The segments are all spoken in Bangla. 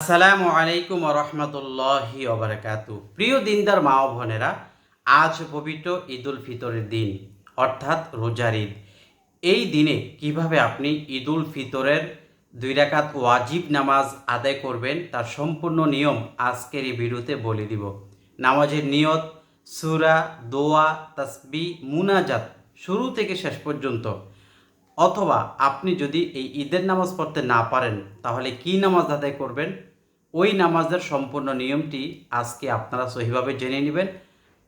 আসসালামু আলাইকুম রহমতুল্লাহি ওবরাকাতু। প্রিয় দিনদার মা বোনেরা, আজ পবিত্র ঈদুল ফিতরের দিন, অর্থাৎ রোজার ঈদ। এই দিনে কীভাবে আপনি ঈদুল ফিতরের দুই রাকাত ওয়াজিব নামাজ আদায় করবেন, তার সম্পূর্ণ নিয়ম আজকের এই ভিডিওতে বলে দিব। নামাজের নিয়ত, সুরা, দোয়া, তাসবি, মুনাজাত, শুরু থেকে শেষ পর্যন্ত। অথবা আপনি যদি এই ঈদের নামাজ পড়তে না পারেন, তাহলে কি নামাজ আদায় করবেন? ওই নামাজের সম্পূর্ণ নিয়মটি আজকে আপনারা সহিভাবে জেনে নেবেন।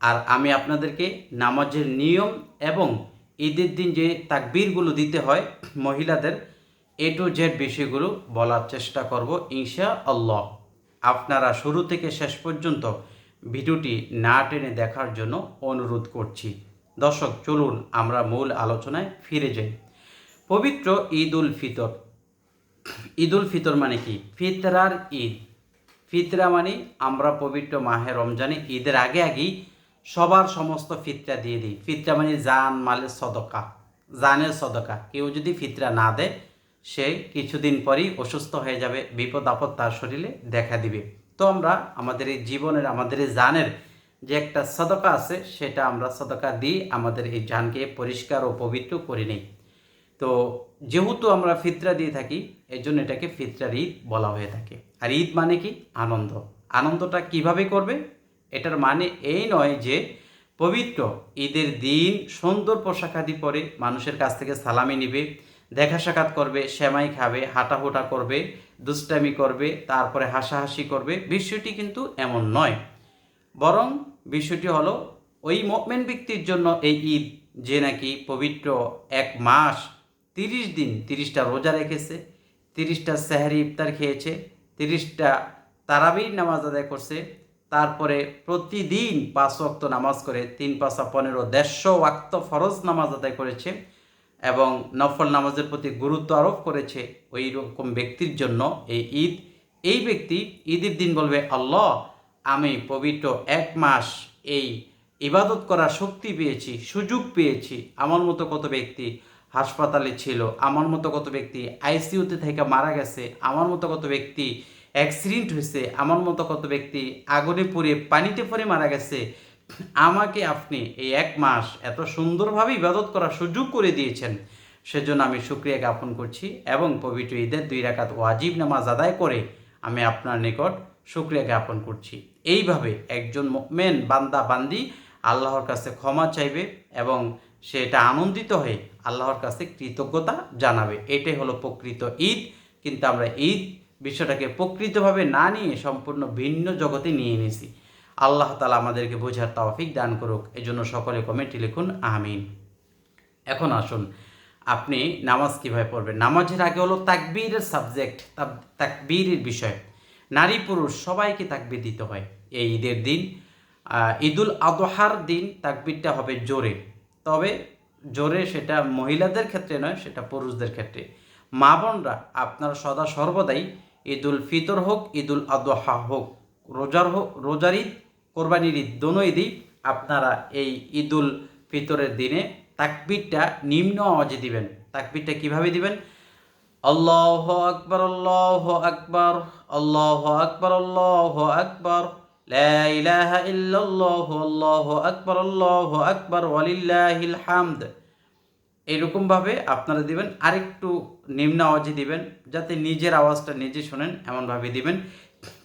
আর আমি আপনাদেরকে নামাজের নিয়ম এবং ঈদের দিন যে তাকবীরগুলো দিতে হয় মহিলাদের, এ টু জেড বিষয়গুলো বলার চেষ্টা করব ইনশা আল্লাহ আপনারা শুরু থেকে শেষ পর্যন্ত ভিডিওটি না টেনে দেখার জন্য অনুরোধ করছি। দর্শক, চলুন আমরা মূল আলোচনায় ফিরে যাই। পবিত্র ঈদ উল ফিতর। ঈদ উল ফিতর মানে কি? ফিতরার ঈদ। ফিতরা মানে আমরা পবিত্র মাহে রমজানে ঈদের আগে আগেই সবার সমস্ত ফিতরা দিয়ে দিই। ফিতরা মানে জান, মালের সদকা, জানের সদকা। কেউ যদি ফিতরা না দেয়, সে কিছুদিন পরই অসুস্থ হয়ে যাবে, বিপদ আপদ তার শরীরে দেখা দিবে। তো আমরা আমাদের এই জীবনের, আমাদের এই জানের যে একটা সদকা আছে, সেটা আমরা সদকা দিই আমাদের এই জানকে পরিষ্কার ও পবিত্র করে নিই। তো যেহেতু আমরা ফিতরা দিয়ে থাকি এই জন্য এটাকে ফিতরার ঈদ বলা হয়ে থাকে। আর ঈদ মানে কি? আনন্দ। আনন্দটা কীভাবে করবে? এটার মানে এই নয় যে পবিত্র ঈদের দিন সুন্দর পোশাকাদি পরে মানুষের কাছ থেকে সালামি নিবে, দেখা সাক্ষাৎ করবে, সেমাই খাবে হাঁটাহুটা করবে, দুষ্টামি করবে, তারপরে হাসাহাসি করবে। বিষয়টি কিন্তু এমন নয়। বরং বিষয়টি হলো ওই মোমেন ব্যক্তির জন্য এই ঈদ যে নাকি পবিত্র এক মাস তিরিশ দিন, তিরিশটা রোজা রেখেছে, তিরিশটা সেহারি ইফতার খেয়েছে তিরিশটা তারাবির নামাজ আদায় করছে। তারপরে প্রতিদিন পাঁচ ওয়াক্ত নামাজ করে, তিন, পাঁচা পনেরো, দেড়শো ওয়াক্ত ফরজ নামাজ আদায় করেছে এবং নফল নামাজের প্রতি গুরুত্ব আরোপ করেছে ওই রকম ব্যক্তির জন্য এই ঈদ। এই ব্যক্তি ঈদের দিন বলবে, আল্লাহ, আমি পবিত্র এক মাস এই ইবাদত করার শক্তি পেয়েছি, সুযোগ পেয়েছি, আমার মতো কত ব্যক্তি হাসপাতালে ছিল। আমার মতো কত ব্যক্তি আইসিইউতে থেকে মারা গেছে, আমার মতো কত ব্যক্তি অ্যাক্সিডেন্ট হয়েছে, আমার মতো কত ব্যক্তি আগুনে পুড়ে, পানিতে পড়ে মারা গেছে। আমাকে আপনি এই এক মাস এত সুন্দরভাবে ইবাদত করার সুযোগ করে দিয়েছেন। সেজন্য আমি শুক্রিয়া জ্ঞাপন করছি এবং পবিত্র ঈদের দুই রাকাত ওয়াজিব নামাজ আদায় করে আমি আপনার নিকট শুক্রিয়া জ্ঞাপন করছি। এইভাবে একজন মেন বান্দা বান্দি আল্লাহর কাছে ক্ষমা চাইবে এবং সেটা আনন্দিত হয়ে আল্লাহর কাছে কৃতজ্ঞতা জানাবে। এটাই হলো প্রকৃত ঈদ। কিন্তু আমরা ঈদ বিষয়টাকে প্রকৃতভাবে না নিয়ে সম্পূর্ণ ভিন্ন জগতে নিয়ে এনেছি। আল্লাহ তালা আমাদেরকে বোঝার তৌফিক দান করুক। এজন্য সকলে কমেন্টে লিখুন, আমিন। এখন আসুন, আপনি নামাজ কীভাবে পড়বেন? নামাজের আগে হলো তাকবীরের সাবজেক্ট তাকবীরের বিষয়। নারী পুরুষ সবাইকে তাকবীর দিতে হয় এই ঈদের দিন। ঈদুল আদহার দিন তাকবীরটা হবে জোরে। তবে জোরে সেটা মহিলাদের ক্ষেত্রে নয়, সেটা পুরুষদের ক্ষেত্রে। মা বোনরা, আপনারা সদা সর্বদাই ঈদুল ফিতর হোক, ঈদুল আদহা হোক, রোজার হোক, রোজার ঈদ, কোরবানির ঈদ, দোনো ঈদই আপনারা এই ঈদুল ফিতরের দিনে তাকবীরটা নিম্ন আওয়াজে দিবেন। তাকবীরটা কীভাবে দিবেন? আল্লাহ আকবর আল্লাহ আকবর আল্লাহ আকবর আল্লাহ আকবর। লা ইলাহা ইল্লাল্লাহ, আল্লাহ আকবর আল্লাহ আকবর, ওয়ালিল্লাহিল হামদ। এরকমভাবে আপনারা দিবেন, আরেকটু নিম্ন আওয়াজে দিবেন, যাতে নিজের আওয়াজটা নিজে শোনেন এমনভাবে দিবেন।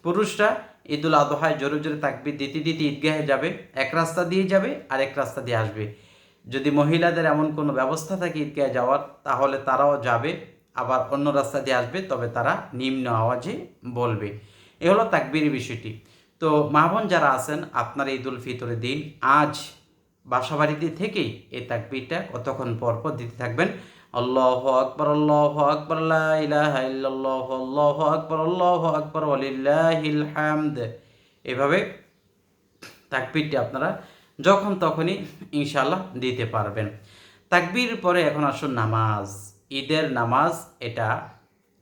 পুরুষরা ঈদুল আদহায় জোরে জোরে তাকবির দিতে দিতে ঈদগাহে যাবে, এক রাস্তা দিয়ে যাবে, আর এক রাস্তা দিয়ে আসবে। যদি মহিলাদের এমন কোনো ব্যবস্থা থাকে ঈদগাহে যাওয়ার, তাহলে তারাও যাবে, আবার অন্য রাস্তা দিয়ে আসবে, তবে তারা নিম্ন আওয়াজে বলবে। এ হলো তাকবির বিষয়টি। তো মাহবন যারা আছেন, আপনার ঈদুল ফিতরের দিন আজ বাসাবাড়িতে থেকেই এই তাকবিরটা কতক্ষণ পর পর দিতে থাকবেন? আল্লাহ আকবর আল্লাহ আকবর ইল্লাল্লাহ, আল্লাহ আকবর আল্লাহ আকবর, ওয়ালিল্লাহিল হামদ। এভাবে তাকবিরটি আপনারা যখন তখনই ইনশাল্লাহ দিতে পারবেন। তাকবির পরে এখন আসুন নামাজ। ঈদের নামাজ এটা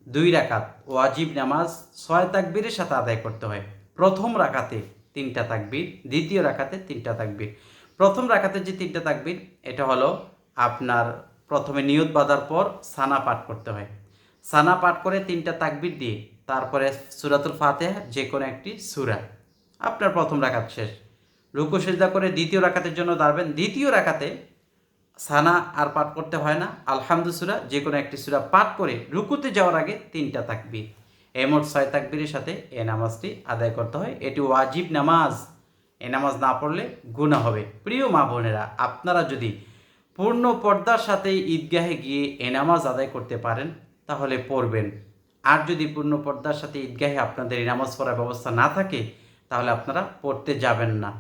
দুই রাকাত। ওয়াজিব নামাজ ছয় তাকবীরের সাথে আদায় করতে হয়। প্রথম রাকাতে তিনটা তাকবির, দ্বিতীয় রাকাতে তিনটা তাকবীর। প্রথম রাকাতে যে তিনটা তাকবীর, এটা হলো আপনার প্রথমে নিয়ত বাঁধার পর সানা পাঠ করতে হয়। সানা পাঠ করে তিনটা তাকবির দিয়ে তারপরে সুরাতুল ফাতেহা যে কোনো একটি সুরা। আপনার প্রথম রাকাত শেষ। রুকু সেজদা করে দ্বিতীয় রাকাতের জন্য দাঁড়বেন। দ্বিতীয় রাকাতে সানা আর পাঠ করতে হয় না। আলহামদু সুরা যে কোনো একটি সুরা পাঠ করে রুকুতে যাওয়ার আগে তিনটা তাকবির। এই মোট ছয় তাকবিরের সাথে এ নামাজটি আদায় করতে হয়। এটি ওয়াজিব নামাজ। এ নামাজ না পড়লে গুণা হবে। প্রিয় মা বোনেরা, আপনারা যদি পূর্ণ পর্দার সাথে ঈদগাহে গিয়ে এ নামাজ আদায় করতে পারেন, তাহলে পড়বেন। আর যদি পূর্ণ পর্দার সাথে ঈদগাহে আপনাদের এই নামাজ পড়ার ব্যবস্থা না থাকে, তাহলে আপনারা পড়তে যাবেন না।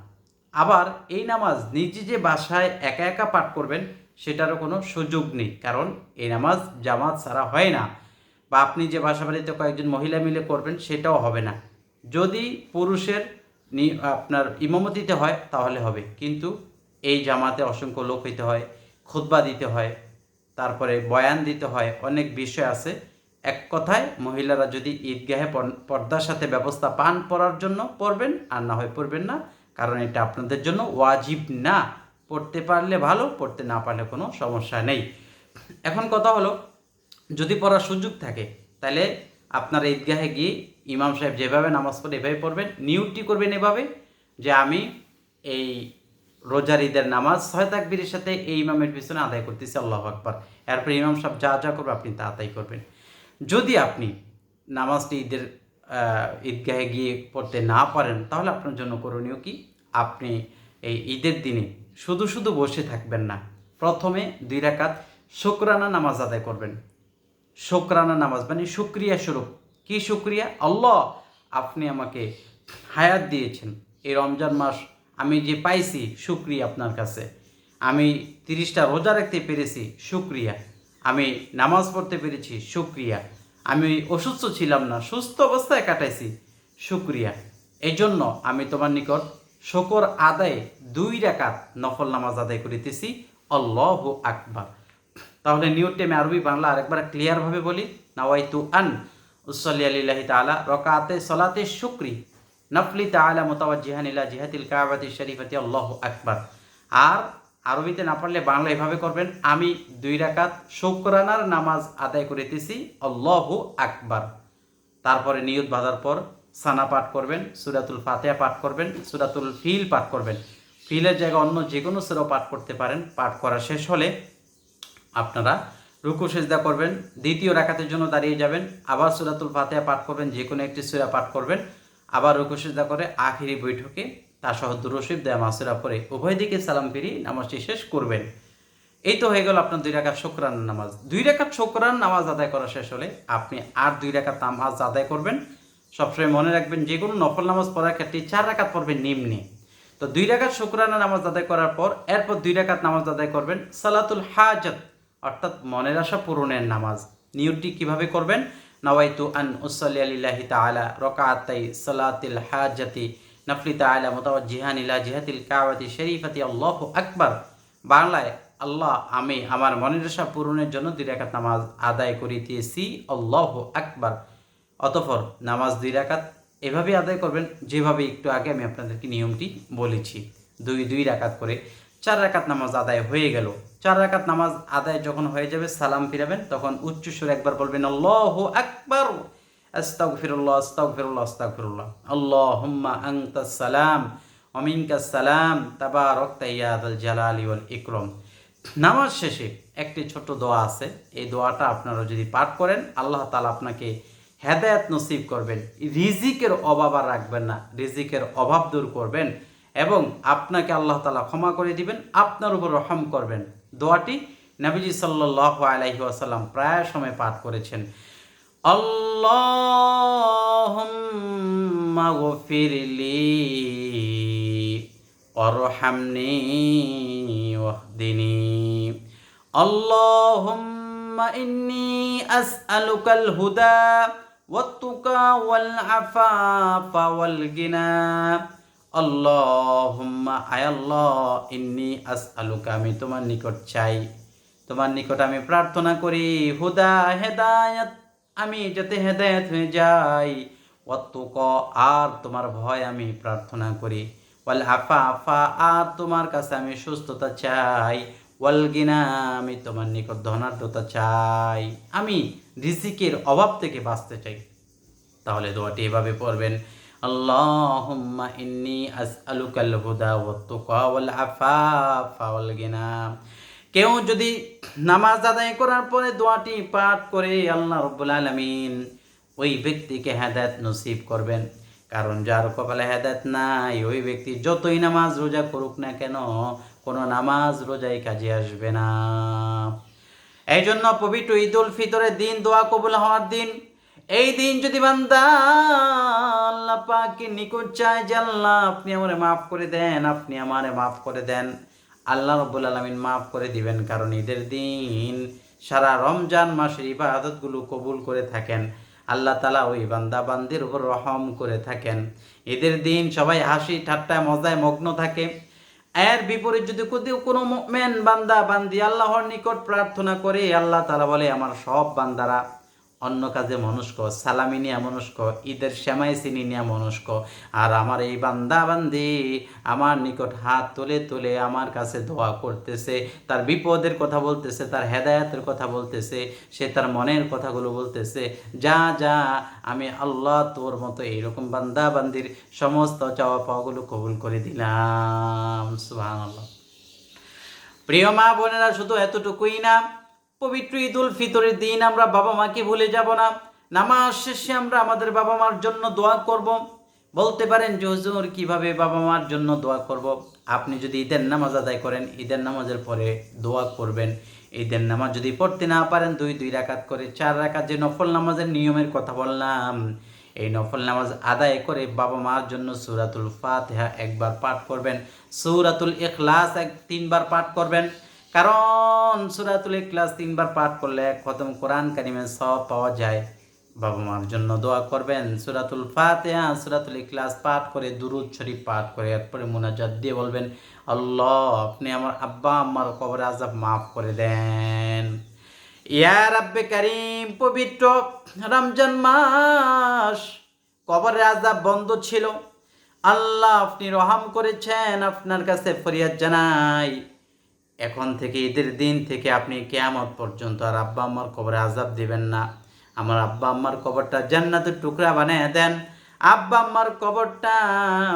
আবার এই নামাজ নিজে যে বাসায় একা একা পাঠ করবেন, সেটারও কোনো সুযোগ নেই। কারণ এই নামাজ জামাত ছাড়া হয় না। বা আপনি যে বাসা বাড়িতে কয়েকজন মহিলা মিলে করবেন, সেটাও হবে না। যদি পুরুষের আপনার ইমামতিতে হয়, তাহলে হবে। কিন্তু এই জামাতে অসংখ্য লোক হইতে হয়, খুতবা দিতে হয়, তারপরে বয়ান দিতে হয়, অনেক বিষয় আছে। এক কথায়, মহিলারা যদি ঈদগাহে পর- পর্দার সাথে ব্যবস্থা পান পড়ার জন্য পড়বেন আর না হয় পড়বেন না, কারণ এটা আপনাদের জন্য ওয়াজিব না। পড়তে পারলে ভালো, পড়তে না পারলে কোনো সমস্যা নেই। এখন কথা হলো যদি পড়ার সুযোগ থাকে, তাহলে আপনার ঈদগাহে গিয়ে ইমাম সাহেব যেভাবে নামাজ পড়ে এভাবে পড়বেন। নিয়মটি করবেন এভাবে যে আমি এই রোজার ঈদের নামাজ ছয় তাকবীরের সাথে এই ইমামের পিছনে আদায় করতেছি, আল্লাহ আকবার। এরপর ইমাম সাহেব যা যা করবে আপনি তা আদায় করবেন। যদি আপনি নামাজটি ঈদের ঈদগাহে গিয়ে পড়তে না পারেন, তাহলে আপনার জন্য করণীয় কি? আপনি এই ঈদের দিনে শুধু শুধু বসে থাকবেন না, প্রথমে দুই রাকাত শুকরানা নামাজ আদায় করবেন। শুকরানা নামাজ মানে শুক্রিয়া স্বরূপ। কি শুক্রিয়া? আল্লাহ, আপনি আমাকে হায়াত দিয়েছেন। এই রমজান মাস আমি যে পাইছি, শুক্রিয়া আপনার কাছে। আমি তিরিশটা রোজা রাখতে পেরেছি, শুক্রিয়া। আমি নামাজ পড়তে পেরেছি, শুক্রিয়া। আমি অসুস্থ ছিলাম না, সুস্থ অবস্থায় কাটাইছি, শুক্রিয়া। এই জন্য আমি তোমার নিকট শকর আদায়ে দুই রাকাত নফল নামাজ আদায় করিতেছি। আল্লাহ আকবার। তাহলে নিউ আমি আরবি বাংলা আরেকবার ক্লিয়ারভাবে বলি। নাওয়াইতু আন উসল্লি আলিল্লাহি তাআলা রকাতে সলাতে শুক্রি। নফলি তাআলা মুতাওয়াজ্জিহান ইলা জিহাতিল কাবাতি শরীফাতি আল্লাহু আকবার। আর আরবিতে না পারলে বাংলা এভাবে করবেন, আমি দুই রাকাত শুকরানার নামাজ আদায় করিতেছি আল্লাহু আকবার। তারপরে নিয়ত বাঁধার পর সানা পাঠ করবেন, সুরাতুল ফাতেহা পাঠ করবেন, সুরাতুল ফিল পাঠ করবেন। ফিলের জায়গায় অন্য যে কোনো সুরাও পাঠ করতে পারেন, পাঠ করা শেষ হলে আপনারা রুকু সেজদা করবেন, দ্বিতীয় রাকাতের জন্য দাঁড়িয়ে যাবেন, আবার সুরাতুল ফাতেহা পাঠ করবেন যে কোনো একটি সুরা পাঠ করবেন, আবার রুকু সেজদা করে আখিরি বৈঠকে তার সহ দুরশিব দেয়া মাসুরা পরে উভয় দিকে সালাম ফিরিয়ে নামাজটি শেষ করবেন। এই তো হয়ে গেল আপনার দুই রাকাত শুক্রান নামাজ। দুই রাকাত শুক্রান নামাজ আদায় করা শেষ হলে আপনি আর দুই রাকাত নামাজ আদায় করবেন। সবসময় মনে রাখবেন যে কোনো নফল নামাজ পড়ার ক্ষেত্রে চার রাকাত পড়বেন নিম্নে। তো দুই রাকাত শুক্রানা নামাজ আদায় করার পর এরপর দুই রাকাত নামাজ আদায় করবেন সালাতুল হাজত। অর্থাৎ মনের আশা পূরণের নামাজ। নিয়তটি কীভাবে করবেন? নওয়াইতু আন উসল্লি আলিল্লাহি তাআলা রকাআতাই সালাতিল হাজাতি নফলি তাআলা মুতাওয়াজ্জিহান ইলা জিহাতিল কাবাতি শরীফাতি। আল্লাহু আকবার। বাংলায় আল্লাহ আমি আমার মনের আশা পূরণের জন্য দুই রাকাত নামাজ আদায় করিতেছি। আল্লাহু আকবার। অতঃপর নামাজ দুই রাকাত এভাবে আদায় করবেন, যেভাবে একটু আগে আমি আপনাদেরকে নিয়মটি বলেছি। দুই দুই রাকাত করে চার রাকাত নামাজ আদায় হয়ে গেল। চার রাকাত নামাজ আদায় যখন হয়ে যাবে, সালাম ফিরাবেন, তখন উচ্চ সুরে একবার বলবেন, আল্লাহু আকবার! আস্তাগফিরুল্লাহ আস্তাগফিরুল্লাহ আস্তাগফিরুল্লাহ। আল্লাহুম্মা আনতাস সালাম ওয়া মিনকাস সালাম তাবারাকতা ইয়া যাল জালালি ওয়াল ইকরাম। নামাজ শেষে একটি ছোট্ট দোয়া আছে। এই দোয়াটা আপনারা যদি পাঠ করেন, আল্লাহ তালা আপনাকে হেদায়াত নসিব করবেন। রিজিকের অভাব আর রাখবেন না। রিজিকের অভাব দূর করবেন। এবং আপনাকে আল্লাহ তালা ক্ষমা করে দিবেন আপনার উপর রহম করবেন দোয়াটি নবীজি সাল্লাহ আলাইহি আসাল্লাম প্রায় সময় পাঠ করেছেন আল্লাহুম্মা গফিরলি ওয়ারহামনি ওয়াহদিনি আল্লাহুম্মা ইন্নী আসআলুকাল হুদা والتقى والعفاف والغنى আল্লাহুম্মা, আয় আল্লাহ, ইন্নি আসআলুকা, আমি তোমার নিকট চাই। তোমার নিকট আমি প্রার্থনা করি, হুদা, হেদায়াত, আমি যাতে হেদায়াত হয়ে যাই। অতুক আর তোমার ভয় আমি প্রার্থনা করি। ওয়াল আফা আফা আর তোমার কাছে আমি সুস্থতা চাই। ওয়াল গিনা, আমি তোমার নিকট ধনার্থতা চাই। আমি রিজিকের অভাব থেকে বাঁচতে চাই। তাহলে দোয়াটি এভাবে পড়বেন। আসআলুকাল হুদা ওয়াত তুকা ওয়াল আফাফা ওয়াল কেউ যদি নামাজ আদায় করার পরে দোয়াটি পাঠ করে আল্লাহ রব্বুল আলামিন ওই ব্যক্তিকে হেদায়েত নসিব করবেন। কারণ যার কপালে হেদায়েত নাই, ওই ব্যক্তি যতই নামাজ রোজা করুক না কেন, কোনো নামাজ রোজাই কাজে আসবে না। এই জন্য পবিত্র ঈদ উল ফিতরের দিন দোয়া কবুল হওয়ার দিন এই দিন যদি বান্দা আল্লাহ পাকের নিকট চায় যে আল্লাহ, আপনি আমারে মাফ করে দেন, আপনি আমারে মাফ করে দেন, আল্লাহ রব্বুল আলমিন মাফ করে দিবেন। কারণ ঈদের দিন সারা রমজান মাসের ইবাদতগুলো কবুল করে থাকেন। আল্লাহ তালা ওই বান্দা বান্দির উপর রহম করে থাকেন। ঈদের দিন সবাই হাসি ঠাট্টা মজায় মগ্ন থাকে। এর বিপরীত যদি কোনো মেন বান্দা বান্দি আল্লাহর নিকট প্রার্থনা করে, আল্লাহ তালা বলে, আমার সব বান্দারা অন্য কাজে মনস্ক, সালামি নিয়ে মনস্ক, ঈদের শ্যামাই চিনি নিয়ে মনস্ক। আর আমার এই বান্দা বান্দি আমার নিকট হাত তুলে তুলে আমার কাছে দোয়া করতেছে। তার বিপদের কথা বলতেছে, তার হেদায়াতের কথা বলতেছে, সে তার মনের কথাগুলো বলতেছে। যা যা, আমি আল্লাহ তোর মতো এইরকম বান্দা বান্দির সমস্ত চাওয়া পাওয়াগুলো কবুল করে দিলাম। সুহান আল্লাহ প্রিয় মা বোনেরা, শুধু এতটুকুই না পবিত্র ঈদ উল ফিতরের দিন আমরা বাবা মাকে ভুলে যাব না। নামাজ শেষে আমরা আমাদের বাবা মার জন্য দোয়া করব। বলতে পারেন যে, হুজুর, কীভাবে বাবা মার জন্য দোয়া করব? আপনি যদি ঈদের নামাজ আদায় করেন, ঈদের নামাজের পরে দোয়া করবেন। ঈদের নামাজ যদি পড়তে না পারেন, দুই দুই রাকাত করে, চার রাকাত যে নফল নামাজের নিয়মের কথা বললাম, এই নফল নামাজ আদায় করে বাবা মার জন্য সুরাতুল ফাতেহা একবার পাঠ করবেন। সুরাতুল ইখলাস এক তিনবার পাঠ করবেন। কারণ সুরাতুল ক্লাস তিনবার পাঠ করলে খতম কোরআন কারিমে সব পাওয়া যায়। বাবা মার জন্য দোয়া করবেন। সুরাতুল ফাতিহা, সুরাতুল ইখলাস পাঠ করে, দুরুদ শরীফ পাঠ করে, এরপরে মুনাজাত দিয়ে বলবেন, আল্লাহ, আপনি আমার আব্বা আম্মার কবর আজাব মাফ করে দেন। ইয়া রাব্বে কারিম, পবিত্র রমজান মাস কবরের আজাব বন্ধ ছিল। আল্লাহ, আপনি রহাম করেছেন। আপনার কাছে ফরিয়াদ জানাই। এখন থেকে ঈদের দিন থেকে আপনি কেয়ামত পর্যন্ত আর আব্বা আম্মার কবরে আজাব দিবেন না। আমার আব্বা আম্মার কবরটা জান্নাতের টুকরা বানিয়ে দেন। আব্বা আম্মার কবরটা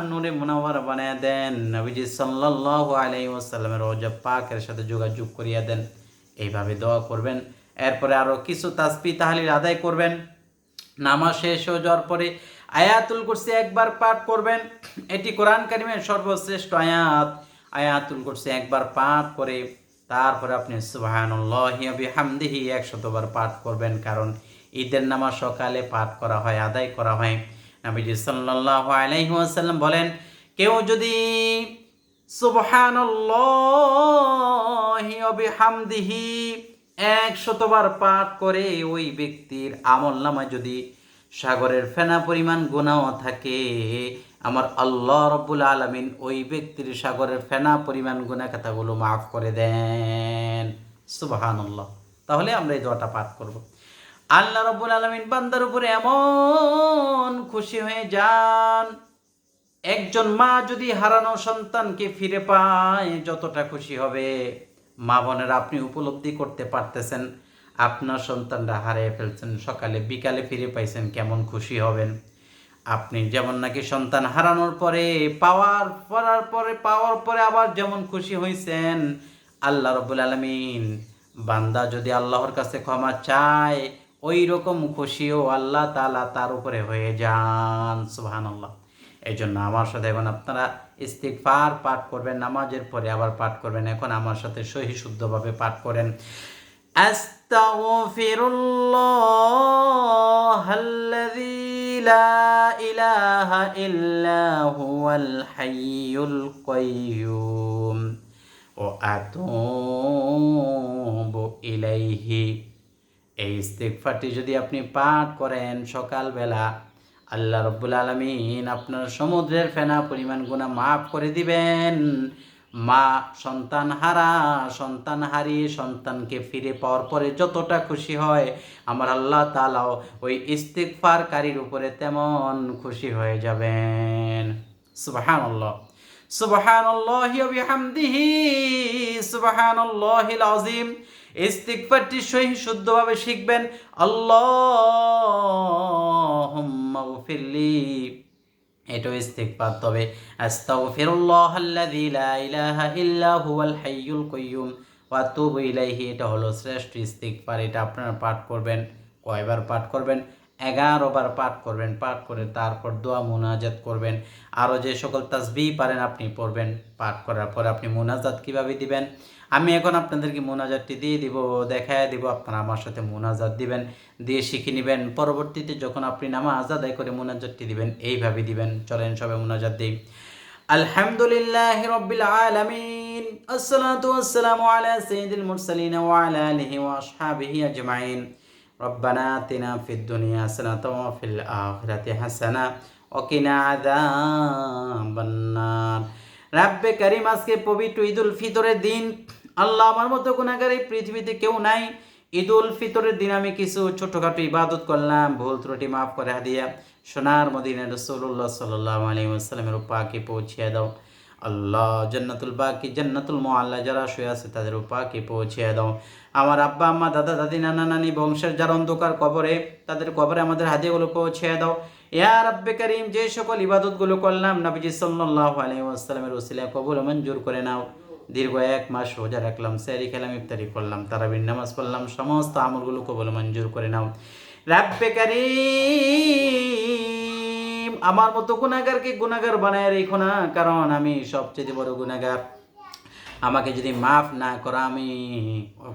নুরে মুনাওয়ার বানিয়ে দেন। নবীজি সাল্লাল্লাহু আলাইহি ওয়াসাল্লামের রজব পাকের সাথে যোগাযোগ করিয়ে দেন। এইভাবে দোয়া করবেন। এরপরে আরও কিছু তাসবি তাহলিল আদায় করবেন। নামাজ শেষ হয়ে যাওয়ার পরে আয়াতুল কুরসি একবার পাঠ করবেন। এটি কোরআন কারিমের সর্বশ্রেষ্ঠ আয়াত। আয়াতুল কুরসি একবার পাঠ করে তারপরে আপনি বিহামদিহি একশতবার পাঠ করবেন, কারণ ঈদের নামাজ সকালে পাঠ করা হয়, আদায় করা হয়। নবীজি সাল্লাল্লাহু আলাইহি ওয়াসাল্লাম বলেন, কেউ যদি বিহামদিহি একশতবার পাঠ করে, ওই ব্যক্তির আমল নামায় যদি সাগরের ফেনা পরিমাণ গুণাও থাকে আমার আল্লাহ রব্বুল আলমিন ওই ব্যক্তির সাগরের ফেনা পরিমাণ গুণা কথাগুলো মাফ করে দেন। সুবাহান তাহলে আমরা এই দোয়াটা পাঠ করব। আল্লাহ রব্বুল আলমিন বান্দার উপরে এমন খুশি হয়ে যান, একজন মা যদি হারানো সন্তানকে ফিরে পায়, যতটা খুশি হবে। মা বোনেরা, আপনি উপলব্ধি করতে পারতেছেন, আপনার সন্তানরা হারিয়ে ফেলছেন, সকালে বিকালে ফিরে পাইছেন, কেমন খুশি হবেন। আপনি যেমন নাকি সন্তান হারানোর পরে পাওয়ার পড়ার পরে পাওয়ার পরে আবার যেমন খুশি হয়েছেন আল্লাহ রবুল আলমিন বান্দা যদি আল্লাহর কাছে ক্ষমা চায় ওই রকম খুশিও আল্লাহ তালা তার উপরে হয়ে যান সুহান আল্লাহ এই জন্য আমার সাথে এখন আপনারা ইস্তিকফার পাঠ করবেন নামাজের পরে আবার পাঠ করবেন এখন আমার সাথে সহি শুদ্ধভাবে পাঠ করেন أستغفر الله الذي لا إله إلا هو الحي القيوم وأتوب إليه এই ইস্তেকফারটি যদি আপনি পাঠ করেন সকালবেলা আল্লাহ রব্বুল আলমিন আপনার সমুদ্রের ফেনা পরিমাণ গুণা মাফ করে দিবেন মা সন্তান হারা, সন্তান হারিয়ে সন্তানকে ফিরে পাওয়ার পরে যতটা খুশি হয়, আমার আল্লাহ তালাও ওই ইস্তিকফারকারীর উপরে তেমন খুশি হয়ে যাবেন। সুবাহান সুবাহান বিহামদিহি। সুবাহান আজিম ইস্তিকফারটি সহি, শুদ্ধভাবে শিখবেন। আল্লাহ গফিরলি। এটাও ইস্তেগফার। তবে আস্তাগফিরুল্লাহ আল্লাযী লা ইলাহা ইল্লা হুয়াল হাইয়ুল কাইয়্যুম ওয়া তুবু ইলাইহি, এটা হলো শ্রেষ্ঠ ইস্তেগফার। এটা আপনারা পাঠ করবেন, কয়বার পাঠ করবেন? এগারো বার পাঠ করবেন, পাঠ করে তারপর দোয়া মুনাজাত করবেন। আরও যে সকল তাসবি পারেন আপনি পড়বেন, পাঠ করার পর আপনি মুনাজাত কীভাবে দিবেন? আমি এখন আপনাদেরকে মোনাজাতটি দিয়ে দিব, দেখায় দিব, আপনারা আমার সাথে মোনাজাত দিবেন, দিয়ে শিখে নেবেন। পরবর্তীতে যখন আপনি নামাজ আদায় করে মোনাজাতটি দিবেন, এইভাবে দিবেন। চলেন সবে মোনাজাত দিই। আলহামদুলিল্লাহ রব্বিল আলামিন, আসসালাতু ওয়াসসালামু আলা সাইয়্যিদিল মুরসালিন ওয়া আলা আলিহি ওয়া আসহাবিহি আজমাইন। ربنا آتنا في الدنيا حسنة وفي الآخرة حسنة وقنا عذاب النار রাব্বে কারিম আজকে পবিত্র ঈদুল ফিতরের দিন আল্লাহ আমার মতো গুণাগার এই পৃথিবীতে কেউ নাই ঈদুল ফিতরের দিন আমি কিছু ছোটখাটো ইবাদত করলাম ভুল ত্রুটি মাফ করে দিয়া সোনার মদিনা রসুল্লাহ সাল্লাহ আলী আসসালামের পাকে পৌঁছিয়ে দাও আল্লাহ জান্নাতুল বাকি, জান্নাতুল মোয়াল্লা যারা শুয়ে আছে তাদের উপাকে পৌঁছিয়ে দাও। আমার আব্বা, আম্মা, দাদা, দাদি, নানা, নানি, বংশের যার অন্ধকার কবরে, তাদের কবরে আমাদের হাদিয়াগুলো পৌঁছিয়ে দাও। ইয়া রাব্বে করিম, যে সকল ইবাদতগুলো করলাম, নবীজি সাল্লাল্লাহু আলাইহি ওয়াসাল্লামের ওসিলা কবুল মঞ্জুর করে নাও। দীর্ঘ এক মাস রোজা রাখলাম স্যারি খেলাম, ইফতারি করলাম, তারাবির নামাজ পড়লাম, সমস্ত আমলগুলো কবুল মঞ্জুর করে নাও। রাব্বে করিম! আমার মতো গুণাগারকে গুণাগার বানায় রেখো না, কারণ আমি সবচেয়ে বড় গুণাগার। আমাকে যদি মাফ না করা, আমি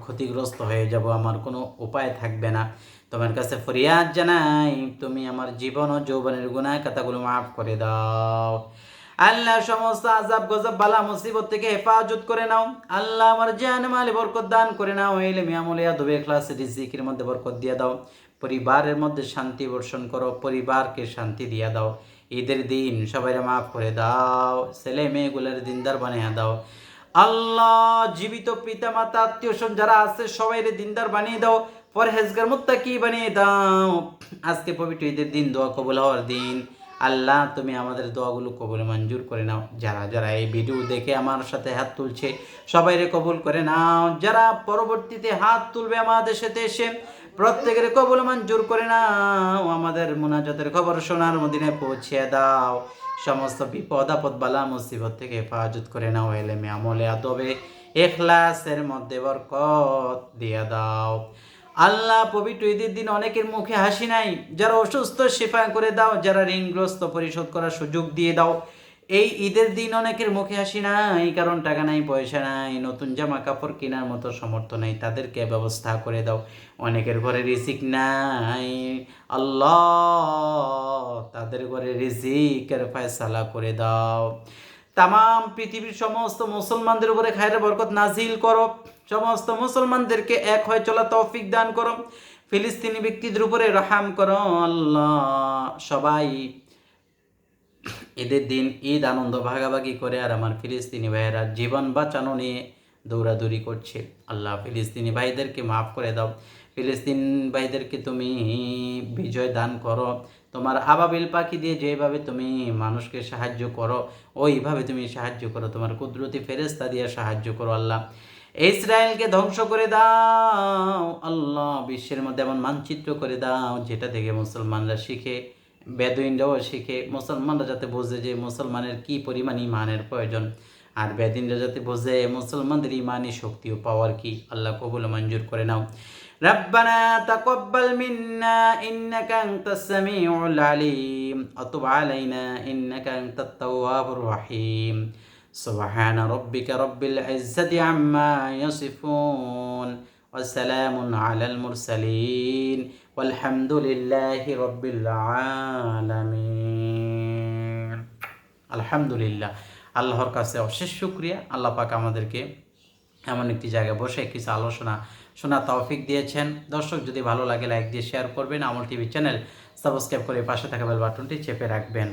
ক্ষতিগ্রস্ত হয়ে যাব, আমার কোনো উপায় থাকবে না। তোমার কাছে ফরিয়াদ জানাই, তুমি আমার জীবন ও যৌবনের গুণা কথাগুলো মাফ করে দাও। আল্লাহ সমস্ত আজাব গজব বালা মুসিবত থেকে হেফাজত করে নাও। আল্লাহ আমার জান মালে বরকত দান করে নাও এলে মিয়ামলিয়া দুবে ক্লাস রিজিকের মধ্যে বরকত দিয়ে দাও। পরিবারের মধ্যে শান্তি বর্ষণ করো, পরিবারকে শান্তি দিয়ে দাও। ঈদের দিন সবাই মাফ করে দাও, ছেলে মেয়েগুলোর দিনদার বানিয়ে দাও। আল্লাহ, জীবিত পিতা মাতা আত্মীয় স্বজন যারা আছে সবাই দিনদার বানিয়ে দাও। পরহেজগার মুত্তাকি বানিয়ে দাও। আজকে পবিত্র ঈদের দিন, দোয়া কবুল হওয়ার দিন। আল্লাহ, তুমি আমাদের দোয়াগুলো কবুল মঞ্জুর করে নাও। যারা যারা এই ভিডিও দেখে আমার সাথে হাত তুলছে, সবাইরে কবুল করে নাও। যারা পরবর্তীতে হাত তুলবে আমাদের সাথে এসে প্রত্যেকের কবুল মঞ্জুর করে নাও, আমাদের মুনাজাতের খবর সোনার মদিনায় পৌঁছে দাও। সমস্ত বিপদ, আপদ, বালা, মুসিবত থেকে হেফাজত করে নাও, এলেমে আমলে, আদবে, এখলাসের মধ্যে বরকত দিয়ে দাও। আল্লাহ পবিত্র ঈদের দিন অনেকের মুখে হাসি নাই। যারা অসুস্থ শেফা করে দাও। যারা ঋণগ্রস্ত, পরিশোধ করার সুযোগ দিয়ে দাও। এই ঈদের দিন অনেকের মুখে হাসি নাই, কারণ টাকা নাই, পয়সা নাই, নতুন জামা কাপড় কেনার মতো সমর্থ নাই। তাদেরকে ব্যবস্থা করে দাও। অনেকের ঘরে রিজিক নাই। আল্লাহ তাদের ঘরে রিজিকের ফয়সালা করে দাও। তাম পৃথিবীর সমস্ত মুসলমানদের উপরে খায়ের বরকত নাজিল করো। সমস্ত মুসলমানদেরকে এক হয়ে চলা তৌফিক দান করো। ফিলিস্তিনি ব্যক্তিদের উপরে রহাম করো। আল্লাহ সবাই ঈদের দিন ঈদ আনন্দ ভাগাভাগি করে আর আমার ফিলিস্তিনি ভাইয়েরা জীবন বাঁচানো নিয়ে দৌড়াদৌড়ি করছে। আল্লাহ, ফিলিস্তিনি ভাইদেরকে মাফ করে দাও। ফিলিস্তিন ভাইদেরকে তুমি বিজয় দান করো। তোমার আবাবিল পাখি দিয়ে যেভাবে তুমি মানুষকে সাহায্য করো, ওইভাবে তুমি সাহায্য করো। তোমার কুদরতি ফেরেস্তা দিয়ে সাহায্য করো আল্লাহ। ইসরায়েলকে ধ্বংস করে দাও। আল্লাহ, বিশ্বের মধ্যে এমন মানচিত্র করে দাও যেটা থেকে মুসলমানরা শিখে বেদুইনরাও শিখে মুসলমানরা যাতে বোঝে যে মুসলমানের কি পরিমাণ ইমানের প্রয়োজন আর বেদিনরা যাতে বোঝে মুসলমানদের ইমানি শক্তি ও পাওয়ার কি আল্লাহ কবুল মঞ্জুর করে নাও ربنا تقبل منا إنك أنت السميع العليم وتب علينا إنك أنت التواب الرحيم سبحان ربك رب العزة عما يصفون وسلام على المرسلين والحمد لله رب العالمين الحمد لله আল্লাহর কাছে অশেষ শুক্রিয়া আল্লাহ পাক আমাদেরকে এমন একটি জায়গায় বসে কিছু আলোচনা শোনা তৌফিক দিয়েছেন দর্শক যদি ভালো লাগে লাইক দিয়ে শেয়ার করবেন আমল টিভি চ্যানেল সাবস্ক্রাইব করে পাশে থাকা বেল বাটনটি চেপে রাখবেন